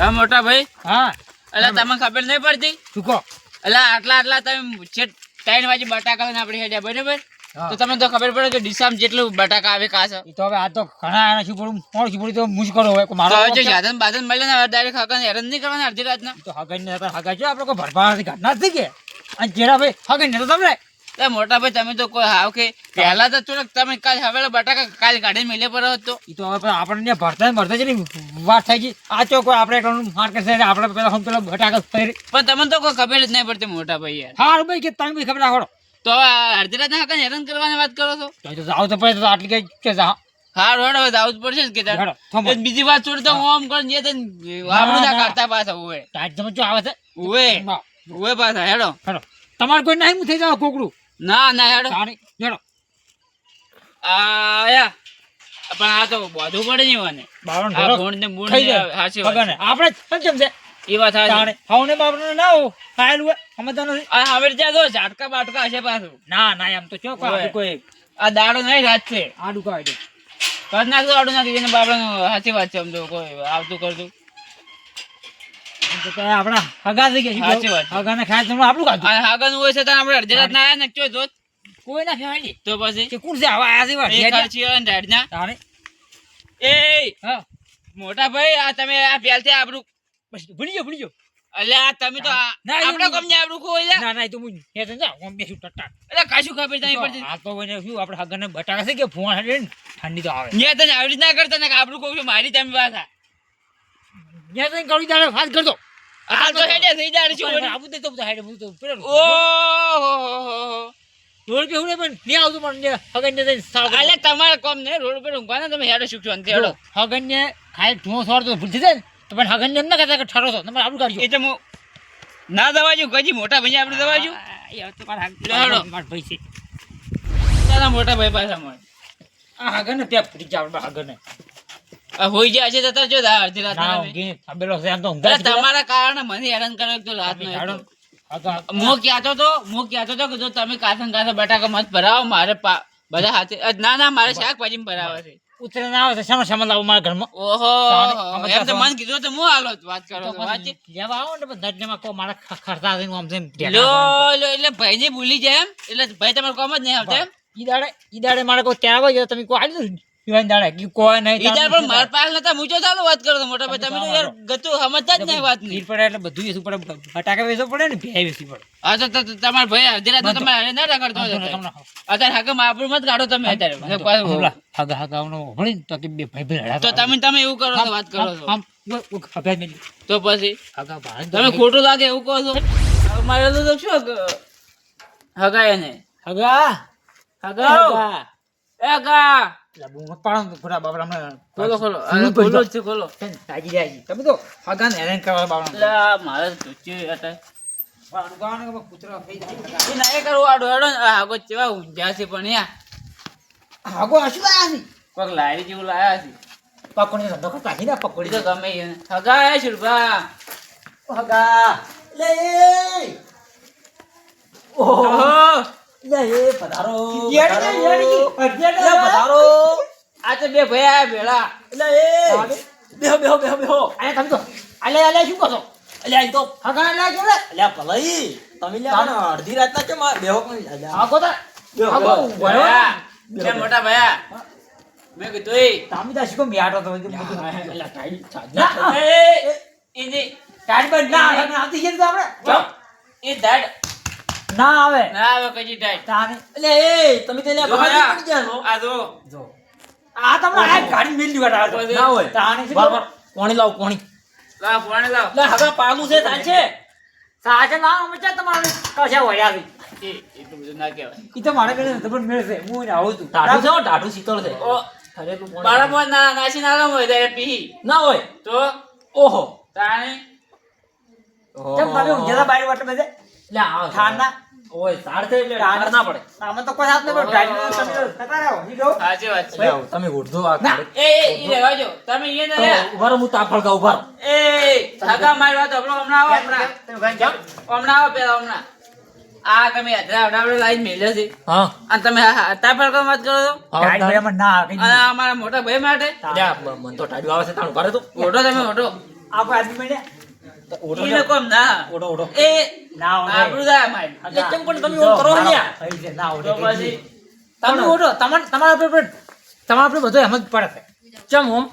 હા મોટા ભાઈ. હા. એટલે તમને ખબર નહીં પડતી? કહો? એટલે આટલા આટલા તમે છે ત્રણ વાગે બટાકા લઈને આપણે હેડ્યા બરાબર. તો તમને તો ખબર પડે કે ડિસામ જેટલું બટાકા આવે કાસ તો હવે આ તો ઘણા આના શું પડું કોણ શું પડ્યું તો મુશ્કેલ તો મારો હવે જો સાધન બાધન મળે ને ડાયરેક્ટ હગન હેરાન નહીં કરવાના અડધી રાતના. તો હગન ને હગા છે આપણે કોઈ ભરભરાથી ઘટના જ થઈ કે? અને જેરા ભાઈ હગન ને તો તમે એટલે મોટા ભાઈ તમે તો કોઈ હાવ કે પહેલા તો થોડોક તમે કાલ હવે બટાકા કાલ ગાડી મેલે પર હતો. એ તો હવે પણ આપણને ભરતા ને ભરતા છે વાત થઈ ગઈ આ તો કોઈ આપણે એકલું માર્કેટ છે આપણે પેલા હમ પેલા બટાકા પણ તમને તો કોઈ ખબર જ નહીં પડતી મોટા ભાઈ યાર. હારું ભાઈ કે તમે ખબર રાખો. તો હવે અડધી રાતના હેરાન કરવાની વાત કરો છો? તો જાવ તો તો આટલી કઈ કે જા હાર હેડો હવે આવું જ પડશે ને કે બીજી વાત છોડી તો હું આમ કરીને જે તને આપણું ના કરતા પાછા ઉવે. તાજ તમે જો આવે છે. ઉવે. ના, ઉવે પાછા હેડો. હેડો. તમારે કોઈ નહીં હું થઈ જાવ કોકડું. ના ના હેડો. હેડો. આયા. પણ આ તો બધું પડે નહીં મને બાવણ આ ધરો ને બૂણ ને વાત. હગાને આપણે શું જમશે એ વાત હાચી. તાણે હવને બાપનો ના હો ખાયેલું હોય તો નથી. આ હવે ત્યાં જો ઝાટકા બાટકા હશે પાછું. ના ના એમ તો ચો કોઈ કોઈ આ દાડો નહીં રાત છે. આડું કોઈ દે કર નાખજો આડું નાખી એને બાપડાનું સાચી વાત છે તો કોઈ આવતું કરતું. તો હગા થઈ ગયા. સાચી વાત ખાય તો આપણું ખાધું. આ હાગન હોય છે આપણે અડધી રાત ના આયા ને ચો જોત? કોઈ ના કહેવાય નહીં તો પછી? કે કોણ છે? આવા આયા છે વાત એ ખર્ચી હોય ને દાડના એ મોટા ભાઈ આ તમે આ પહેલથી આપણું બસ ભૂલી ગયો ભૂલી ગયો. તમે તો આ- ના, એવું આપણા લે ના ના એ તો હું હે તો જા હું બેસું ટટ્ટા એટલે કશું ખબર નહીં પડતી આ તો શું આપણે હગાને બટાકા છે કે ફોન ને? ઠંડી તો આવે. ન્યા તને આવી રીતના કરતા ને કહું છું મારી તમે પાછા ત્યાં જઈને કરું તારે વાત કરતો આ તો હેડે થઈ જાય છું તો હેડે હું તો પેલો. રોડ પે હું પણ નહીં આવતું પણ હગન ને સાવ અલે તમારે કોમ ને રોડ ઉપર ઊંઘવાના તમે હેડો શીખશો અંતે હેડો. હગન ને સોર તો ભૂલ થઈ જાય ને તો પણ હગન ને ના કહેતા કે ઠરો છો તમારે આવું કાઢજો. એ તો હું ના દવાજુ ગજી મોટા ભાઈ આપણે દવાજુ યાર તો મારા મારા ભાઈ છે. તારા મોટા ભાઈ પાછા મળે. આ હગન ને ત્યાં ફરી જાવ હગન ને હોઈ જાય છે તો જો અડધી રાત. ઊંઘી છે આમ તો તમારા કારણે મને હેરાન કરે તો રાત નો કહેતો તો. હું કહેતો તો કે જો તમે કાસન કાસન બટાકા મત ભરાવો મારે બધા હાથે ના ના મારે શાકભાજી ભરાવા છે. ઉતરે ના આવે મારા ઘરમાં? ઓહો એમ તો મન કીધું તો હું હાલો વાત કરો આવો ને કહો મારા ખ- ખર્ચા થઈને આમ તેમ લો લો એટલે ભાઈને ભૂલી જાય એમ. એટલે ભાઈ તમારે કોમ જ નહીં આવતા એમ. ઈ દાડે ઈ દાડે મારે કોઈ ત્યાં આવે તમે કોઈ આવી પીવાની દાડે કે કોઈ નહીં ઈ તાર પણ માર પાસ નતા મુજો ચાલો વાત કરો મોટા ભાઈ તમે યાર ગતું સમજતા જ નહીં વાત ભીડ પડે એટલે બધું વેચવું પડે ફટાકા વેચવું પડે ને ભેય વેચવી પડે. આ તો ત- ત- ભાઈ અડધી રાત તમે હારે ના તમને- અત્યારે. તમને- માપુર મત કાઢો તમે અત્યારે. હગા હગા આવનો ને તો કે બે ભાઈ ભાઈ તો તમે તમે એવું કરો છો વાત કરો છો. આમ અભ્યાસ મેલી તો પછી? હાગા ભાઈ તમે ખોટું લાગે એવું કહો છો? મારે તો શું હગ- એને. હગા હગાઓ એ હગા એટલે બૂમ મત પાડો ખોટા બાબરા હમણાં ખોલો ખોલો. અરે ખોલો છે ખોલો. છે તાજી છે. તમે તો હગાને હેરાન કરવા બાબરા એટલે આ મારે તો. બાબરા ગાવાને કે કૂતરા થઈ જાય ના એ કરવું આડો હેડો ને. આ હાગો ચેવા ઊંઝા છે પણ યા. હગો હસુ આયા છે. કોઈક લારી જેવું લાયા છે. પકોડી ધંધો કરતા નથી ને પકોડી. તો ગમે. હગા એ શુભા હગા. લે. ઓહો. લે ને. લે આ તો બે ભાઈ આયા ભેળા એટલે એ. બેહો બેહો બેહો બેહો. આયા તમે તો આલે આલે શું કહો છો? અલ્યા ઈ તો હગા લે જો લે અલ્યા ભલાઈ. તમે પણ અડધી રાતના કેમ આ બેહો પણ અલ્યા. આગો તા. આગો ભયા બે મોટા ભયા. મેં કીધું એ તામી દા શીખો મિયાટો તો અલ્યા ટાઈમ ના એ, એની કાઢ બંધ ના આવતી છે તો આપણે? એ દાડ ના આવે. ના આવે કજી ડાય તારે એટલે એ તમે તેને બહાર આ, નીકળી ગયા આ જો. જો. આ તમને આ ગાડી મેલ દીવા ના હોય તાણી છે બરાબર કોણી લાવ કોણી? લાવ કોણી લાવ? લે હવે પાલું છે સાચે સાચે ના મચા તમારે કશા હોય આવી. એ એટલું બધું ના કહેવાય. ઈ તો મારે પેલે જબર મેળશે. હું એને આવું છું. ટાટું છે ટાટું શીતળ છે. ઓ ખરેખર પાણી. બાળકમાં ના નાસી ના હોય ત્યારે પી ના હોય. તો ઓહો. તાણી? તમે ઊંઘ્યા બારી વાટે બધે? લે આ ઠારના ઓય ઝાડ છે એટલે ઠાર ના પડે. આમાં તો કોઈ હાથ નહીં પણ ડ્રાઈવર તમે તો રહો ઈ કહું સાચી વાત છે. તમે ઉઠજો આ એ એ, ઈ રહેવા જો તમે એ ને ઊભા હું તાપ ફળગાવું, ઊભા એ હગા મારી વાત સાંભળો, હમણાં આવો હમણાં. તમે ભાઈ જાઓ. હમણાં આવો પેલા હમણાં. આ તમે અધરા અડાવડે લાઈન મેલ્યો છે. હા. અને તમે કરો ના અને અમારા મોટા ભાઈ માટે. મને તો ટાઢું આવે છે તાણ ઊભા તો. મોટો તમે મોટો. આપણે આદમી મળ્યા ઓઢો ઈ ના ઓઢો ઓઢો એ ના ઓઢે. આપણું થાય અમારી. એટલે કેમ પણ તમે ઓમ કરો છો થઈ છે, ના ઓઢે પછી તમે ઓઢો તમારે તમારા પર- તમારા ઉપર બધું એમ જ પડે છે ચમ ઓમ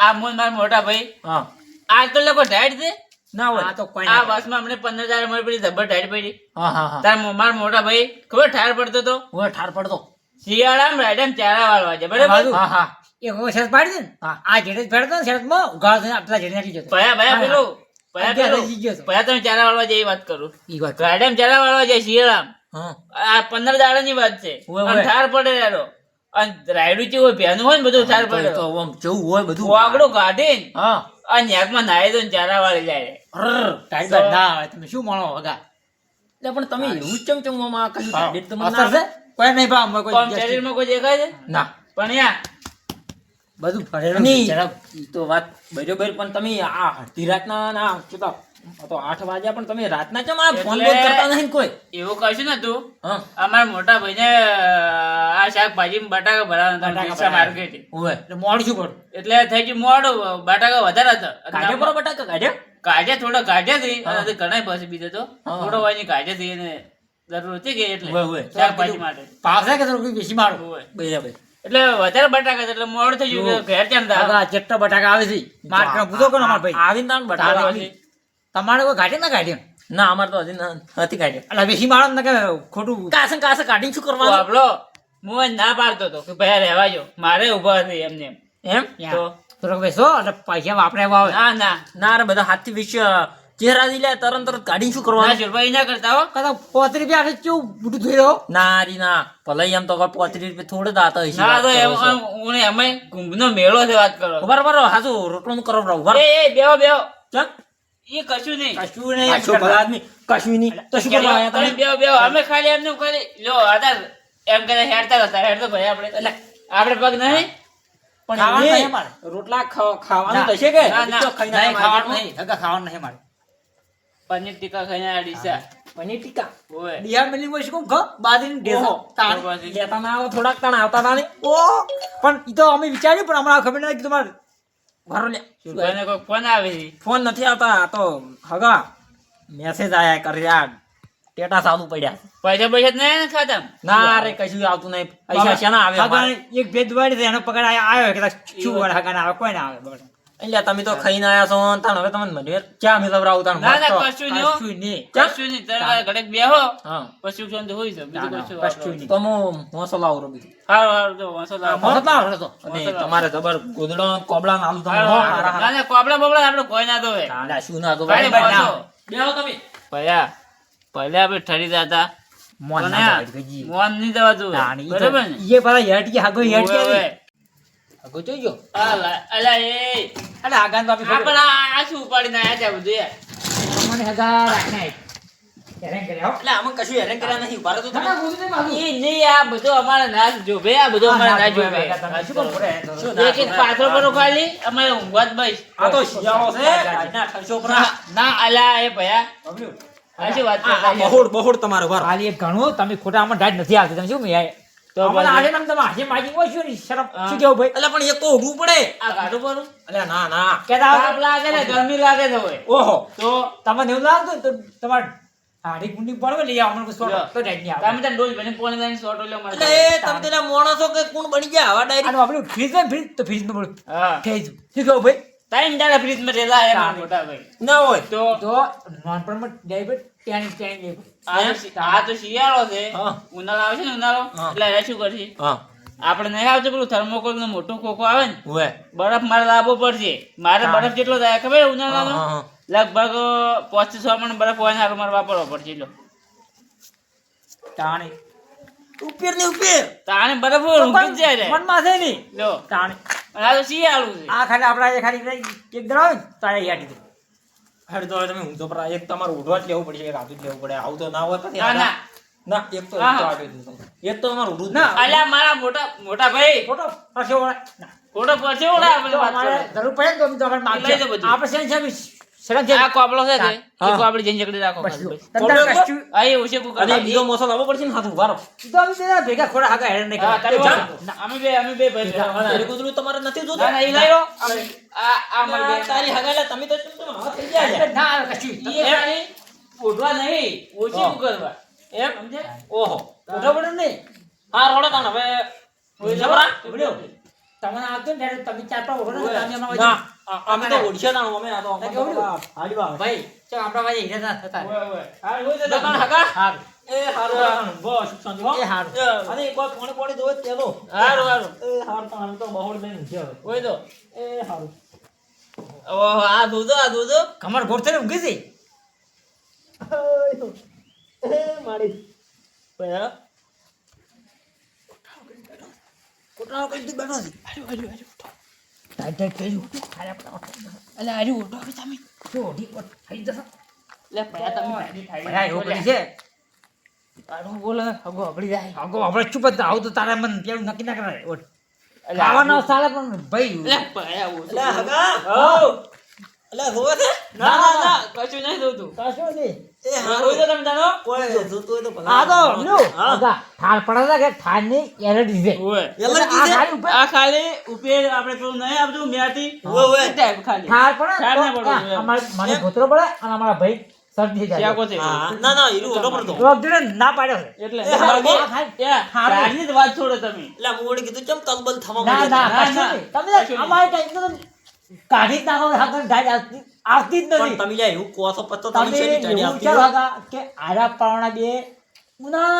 આ મોન મારા મોટા ભાઈ હા આ તો લોકો ઢાઈટ છે ના હોય આ તો કોઈ આ બસમાં અમને પંદર હજાર મળી પડી જબર ઢાઈટ પડી હા હા હા તાર મારા મોટા ભાઈ ખબર ઠાર પડતો તો હું ઠાર પડતો શિયાળામાં રાયડામાં ચારા વાળવા છે બરાબર. હા હા એક શરત પાડી દે ને આ જેડે જ ફેરતો શરતમાં ઉઘાડો થઈને આટલા જેડે નાખી જતો ભયા ભયા પેલું ભયા અગિયાર પેલું હજી ગયો હતો. ભયા તમે ચારા વાળવા જાય વાત કરું. ઈ વાત રાયડામાં ચારા વાળવા જાય શિયાળામાં. આ પંદર દાડાની વાત છે. હોય, અને હોય. ઠાર પડે યારો અને રાયડું ચેવું ભેનું હોય ને બધું ઠાર પડે. તો ઓમ જેવું હોય બધું. વાગડું કાઢીને હા. આ નેકમાં નાહી દો ને ચારા વાળી જાય. ના આવે. તમે શું માણો વગા? એટલે પણ તમે એવું જ ચમ ચમ કશું તમને કોઈ નહીં ભાવ શરીરમાં કોઈ દેખાય છે? ના. પણ યા બધું. ઈ તો વાત બરોબર પણ તમે આ અડધી રાતના ના કેતા તો આઠ વાગ્યા પણ તમે રાતના કેમ આ ફોન બોલ કરતા નહીં કોઈ? એવું કશું ને તું અમારા મોટા ભાઈને આ શાકભાજી બટાકા ભરાવાના હતા ભરાયા. હોય એટલે મોડું શું એટલે થઈ ગયું મોડું. બટાકા વધારે હતા. કાઢે બરો બટાકા? કાઢે કાઢે થોડો કાઢે થી અને ઘણા પાસે બીજે તો. થોડો વાયની કાઢે થી અને જરૂર હતી કે એટલે. શાકભાજી માટે. પાસે કે થોડું બેસી મારું? હોય. બરાબર. એટલે વધારે બટાકા એટલે મોડ થઈ ગયું ઘેર ચાંદા જેટલા બટાકા આવે છે માર્કેટમાં પૂછો કોનો અમારા ભાઈ? આવીને તાણ બટાકા આવી. તમારે કોઈ ઘાટે ના કાઢ્યું? ના અમાર તો હજી નથી કાઢ્યો. એટલે બેસી મારો ને કે ખોટું કાસે ને કાસે કાઢીને શું કરવાનું? આપડો હું ના પાડતો હતો કે ભાઈ રહેવા જો. મારે ઊભા હતી એમને એમ. એમ? તો? થોડોક બેસો એટલે પૈસા વાપરે આવે ના ના. ના બધા હાથથી વિશ ચહેરા લે તરત તરત કાઢી શું કરવાનું? જોરભાઈ ના કરતા હો. કદાચ પોત્રી રૂપિયા આખી કેવું બુટું રહ્યો? ના રી ના. ભલે એમ તો કોઈ પોત્રીસ રૂપિયા થોડે દાતા હશે ના તો એમ કરો એમ અમે કુંભનો મેળો છે વાત કરો. ઊભા રહો, હાજુ રોટલું કરો રહો, એ એ બેહો બેહો. ચક એ કશું નહીં. કશું નહીં. હાચું ભલા આદમી. કશું નહીં. તો શું કરવા આયા તમે બેહો બેહો. અમે ખાલી એમને ખાલી લો આધાર. એમ કરે હેડતા હતા હેડતો ભાઈ આપણે. એટલે આપણે પગ નહીં? પણ. રોટલા ખાવાનું. થશે કે? આવ્યા ખાવાનું નહીં. ખાવાનું નહીં મારે. પનીર ટીકા ખાઈને આ ડીસા પનીર ટીકા? ઓય. દિયા મિલી માં શું ખા બાદરીનું ઢેસો. તાણ. લેતા ના આવો થોડાક તાણ આવતા ના ઓ! પણ ઈ તો અમે વિચાર્યું પણ હમણાં ખબર નથી કે તમારે વારો લે. સુરભાઈને કોઈ ફોન આવે? ફોન નથી આવતા. આ તો હગા મેસેજ આયા કર્યા. ટેટા સાદું પડ્યા. પૈસા પૈસા નહીં ને ખાતા? ના રે કશું આવતું નહીં. પૈસા શેના આવે? એક ભેદ વાળી છે, એનો પકડ આવ્યો કે શું વળે હગાને આવે? કોઈ ના આવે. એટલે તમે તો ખાઈને આયા છો ને તાણ હવે તમને મને ચા મિલવરાવું તાણ ના ના કશું નહીં કશું નહીં. કશું નહીં. તારે ઘડીક બેહો. હા. પછી શાંતિ હોય છે. બીજું કશું કશું નહીં. તમો મોસો લાવું બીજું. હારું હારું જો વાંચો લાવો. ના તો. અને તમારે જબર ગોદડો કોબળા ને આલુ તમે હારું, હો, હારું. હારા, ના ના કોબળા બોબળા આપણે કોઈ ના દોવે ના શું ના તો ભાઈ, બેહો તમે. પહેલા પહેલા આપણે ઠરી જતા મોન ના. મોન નહીં જવા. તો- બરાબર ને? એ પેલા હેટકી હાગો હેઠ હાગો જોઈ જો અલા એ. અલે આગાન બાપી આપી આપણે આ આ શું ઉપાડીને આયા છે બધું? મને હગા રાખને. હેરાન કર્યા એટલે આમાં કશું હેરાન કર્યા નહીં ઊભા તો તમે. ના, નહીં બાબુ. ઈ નહીં, આ બધું અમારે ના જોવે, આ બધું અમારે ના જોવે. શું કામ પડે? શું ના એક એક પાથરો પડો ખાલી, અમારે ઊંઘવા જ બસ. આ તો શિયાળો છે. આજના ઠરશો પર. ના, અલા, એ ભયા, બાબુ, આ વાત આ- કરતા આ છે? બહોળ બહોળ તમારે ઊભા ખાલી એક ઘણું તમે ખોટા આમાં નથી આવતી. તમે શું મેં તો તો પછી? તમે તમે આજે માજી હોય શું શરમ શું કેવું ભાઈ એટલે પણ એક તો ઊભું પડે આ કાઢું પડું? એટલે ના ના કેતા તાપ લાગે ને, ગરમી લાગે છે હવે. ઓહો તો તમને એવું લાગતું તો તમારે હાડી ગુંડી પડવે લઈ આવો મને લો. તો ઢાઢ નહીં તમે આવે ડોલ ભરીને પોણી લઈને સોટો લ્યો મારે. એટલે તમે પેલા માણસો કે કોણ બની ગયા આવા ડાયરી આનું આપણું ફ્રીજ ને ફ્રીજ તો ફ્રીજમાં બોલું હા. થઈ શું કેવું ભાઈ રહેલા મોટા. ના હોય તો તો નાનપણમાં ડાયબેટ ત્યાં ત્યાં લેવું આ તો શિ- આ તો શિયાળો છે. ઉનાળો આવશે ને ઉનાળો? એટલે હવે શું કરશે? આપણે નહીં આવતું પેલું થર્મોકોલનું મોટું ખોખો આવે ને? બરફ મારે લાવવો પડશે. મારે. બરફ જેટલો થાય ખબર ઉનાળાનો? હા, હા. લગભગ પાંચ છ મણ બરફ હોય ને મારે વાપરવો પડશે લો. તાણી. ઉપેર ને ઉપેર. તાણે બરફ જાય રે. મનમાં છે નહીં લો. તાણી. આ તો શિયાળું છે. આ ખાલી આપણા ખાલી એક દડા તારે યાદ દીધું હાડ તો તમે ઊંધો પર એક તમારે ઉડવા જ લેવું પડશે એક હાથું જ લેવું પડે આવું તો ના હોય પછી ના, ના. ના એક તો. એક તો એક તો તમારું ઉડું ના. અલ્યા મારા મોટા મોટા ભાઈ ખોટો પાછો ઓળા ના. ખોટો પડશે આપણે વાત અમારે કરો. જરૂર પડે તો અમારે બધું. આપણે શેન શેન છે. આ કોબળો છે તે, હા. એ જઈને જકડી રાખો તારે આ એ ઓછે કુકર. અને બીજો મોસો લાવવો પડશે ને હાથું વારો. તો અમે બેના ભેગા ખોડા હાગા હેરાન નહીં. તારે એ. અમે બે અમે બે ભાઈ ભેગા. અને તમારે નથી જોતું? ના ના એ લઈ આ આ અમારી આ તારી હગાઈલા તમે તો ચમ ચમ હાથ થઈ ગયા ના કશું. એ ખાલી ઓઢવા નહીં. ઓછી હા. એમ? સમજે? ઓહો. ઉઠો પડે નહીં. હા રોડો તાણ હવે જબરા? તમને આવતું ને તમે ચાર પાંચ ઉઠો તમે ના. અમે તો ઓડિશા તાણ અમે આ તો ના? હાડી વાવે. ભાઈ ચલો આપણા બાજુ હીરા ના થતા ઓય, ઓય. હા, ઓય તો તમે. હગા? હારું. એ હારું શાંતિ હો. એ હારું. અને એક વાર પોણી પોણી ધોવે તેલો. હારું, હારું. એ હારું તાણ, અમે તો બહોળ લઈને ઊંઘ્યા હવે. ઓય તો. એ હારું. ઓહો, આ દૂધો આ દૂધો કમર થઈને ઊંઘી છે એ મારી પયા. કઈ તું બેઠો છે ટાઈટ ટાઈટ કર્યું અરે તમે? ઓઢી થઈ જશે. તમે કરી છે? બોલે હગો જાય. આપણે ચૂપ જ આવું તો તારા મને પેલું નક્કી ના કરાય. અલે ખાવાનો સાલે પણ ભાઈ. હગા. છે? ના ના ના કશું નહીં જોતું કશો નહીં. ને. અમારે ભાઈ શરદી જાય. પડતો. પાડ્યો એટલે. જ વાત છોડો તમે. એટલે હું કીધું ચમ તલબલ થવા ના ના ના, કશું ના. નહીં. તમે અમારે ટાઈમ તો કાઢી નાખો હાકર આવતી જ નથી. તમે યાર એવું કહો છો પછી તો તમે એવું કે આરા પાવણા બે ઉના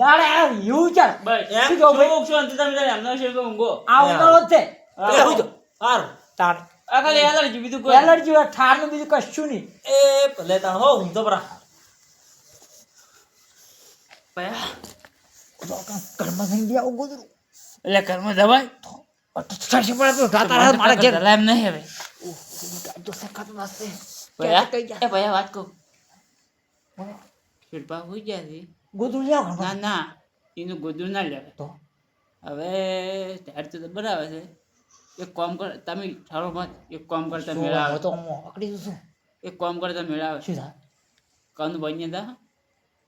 દાડે આ એવું ચાલ. બસ. એમ? શું કહું ભાઈ? શું શાંતિ તમે તારે એમનો છે ઊંઘો આ ઉનાળો છે. એ હુઈ જાઓ. તાર. આ એલર્જી બીજું કોઈ એલર્જી હોય ઠારનું બીજું કશું નહીં. એ ભલે તાણ હો હું. તો બરા પયા. કર્મ થઈ ગયા એટલે કર્મ દવાઈ સરસી પડે તો ગાતા રહે મારા ઘેર દલામ નહીં હવે તો સખત નાસ્તે એ પયા વાત કહું શિલ્પા હોઈ ગયા છે ગોદરું લ્યાવ ના ના એનું ગોદરું ના લેવાય તો હવે ત્યારે તો બરાબર છે એક કોમ કર તમે ઠારો મત એક કોમ કરતા મેળાવે તો હું અકડી જઉં છું એક કોમ કરતા મેળાવે શું થાય કનું બની તા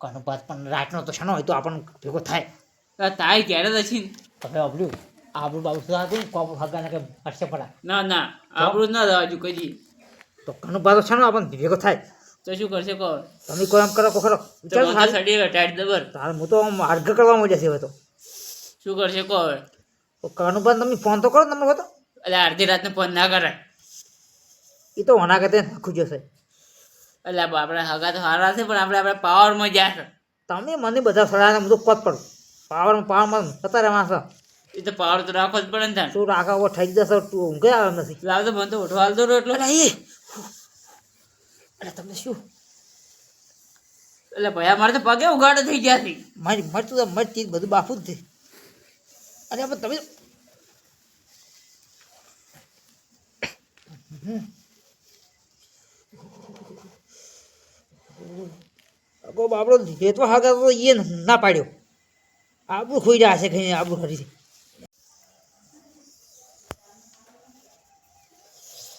કાનો બાદ પણ રાતનો તો શાનો હોય તો આપણને ભેગો થાય તાય ક્યારે તો છે હવે આબુ બાબુ સુધા હતું કોપ હગા નાખે હર્ષે પડા ના ના આપણું ના દવા હજુ કદી તો કાનો બાદ ને આપણને? ભેગો થાય. તો શું કરશે કહો? તમે કોઈ એમ કરો ખરો તો ચાલ સડી ટાઈટ દબર. તાર હું તો આમ અર્ઘ કરવા માંડ્યા છે હવે તો. શું કરશે કહો હવે? તો કનું બાદ તમે ફોન તો કરો તમે તો. એટલે અડધી રાતને ફોન ના કરાય. એ તો હોના કરતા નાખું જશે. એટલે આપણે હગા તો સારા છે પણ આપણે આપણે પાવરમાં જ્યાં છે. તમે મને બધા સલાહ બધું પદ પડું. પાવરમાં પાવરમાં જતા રહેવા છો એ તો પાવર તો રાખો જ પડે ને ત્યાં તું રાખા થઈ જશે તું ઊંઘે આવે નથી નથી લાવતો મને તો ઉઠવા હાલતો એટલો એ અરે તમને શું? એટલે ભયા મારે તો પગે ઉગાડે થઈ ગયા છે. મારી મરતું તો મરતી બધું બાફું જ છે. અરે પણ તમે અગો બાબડો જેતો હાગા તો એ ના પાડ્યો. આબુ ખોઈ રહ્યા છે કઈ આબુ ખરી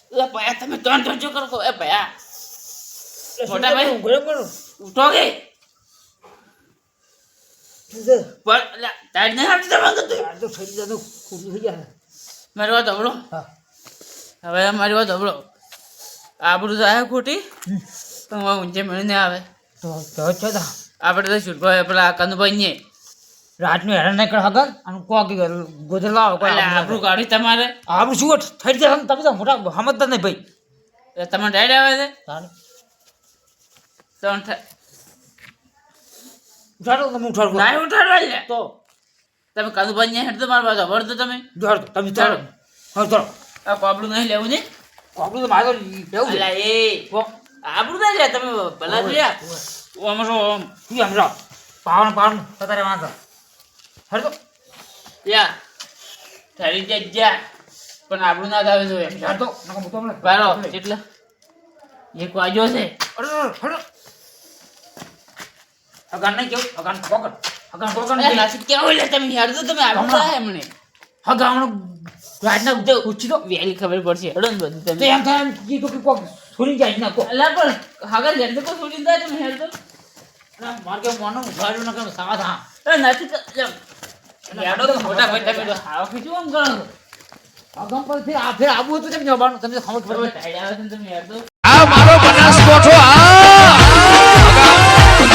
એટલે ભયા તમે ત્રણ ત્રણ શું કરો એ ભયા મોટા ભાઈ ગરમ કરો ઉઠો કે. પણ ટાઈટ નહીં આવતી તમારે કીધું. આ તો થઈ જતો ખોટું થઈ જાય. મારી વાત હબળો હા. હવે મારી વાત હબળો આબરું તો આવે ખોટી. ઊંચે મળીને આવે. તો તો છો તા આપણે તો છૂટભાઈ પેલા કનુભાઈ ને રાતનું હેરાન નહીં કર હગર અને કોક ગોધર લાવો એટલે આબરૂ તમારે. આબરૂ શું? થઈ જશે તમે તો મોટા સમજતા નહીં ભાઈ. એટલે તમારે ડાયડ આવે છે? ત્રણ ઉઠાડો તમે ઉઠાડો. ના ઉઠાડવા લે. તો. તમે કનુભાઈ ને હેઠ તો હબળતો તમે. ઉઠાડો તમે ચાલો હા ચાલો આ કોબલું નહીં લેવું ને આપણું તો મારે લેવું અલા એ. આબળું ના લે તમે ભલા જોયા આમાં શું આમ તું સમજો પાવન પાવન તારે વાંધો. હર યા. તારી જાય જા. પણ આપણું ના આવે જોઈએ યાર એટલે એક વાગ્યો છે. ખબર પડશે. હડો બધું એમ થાય સુરી જાય પણ હગા ઘર તો સુરી જાય તમે યાર તો. માર કે મોનો કે સાધા એ નથી યાડો તો કીધું આમ ગણો. અગમ પરથી આજે આવવું હતું કેમ જવાનું? તમને ખબર પડે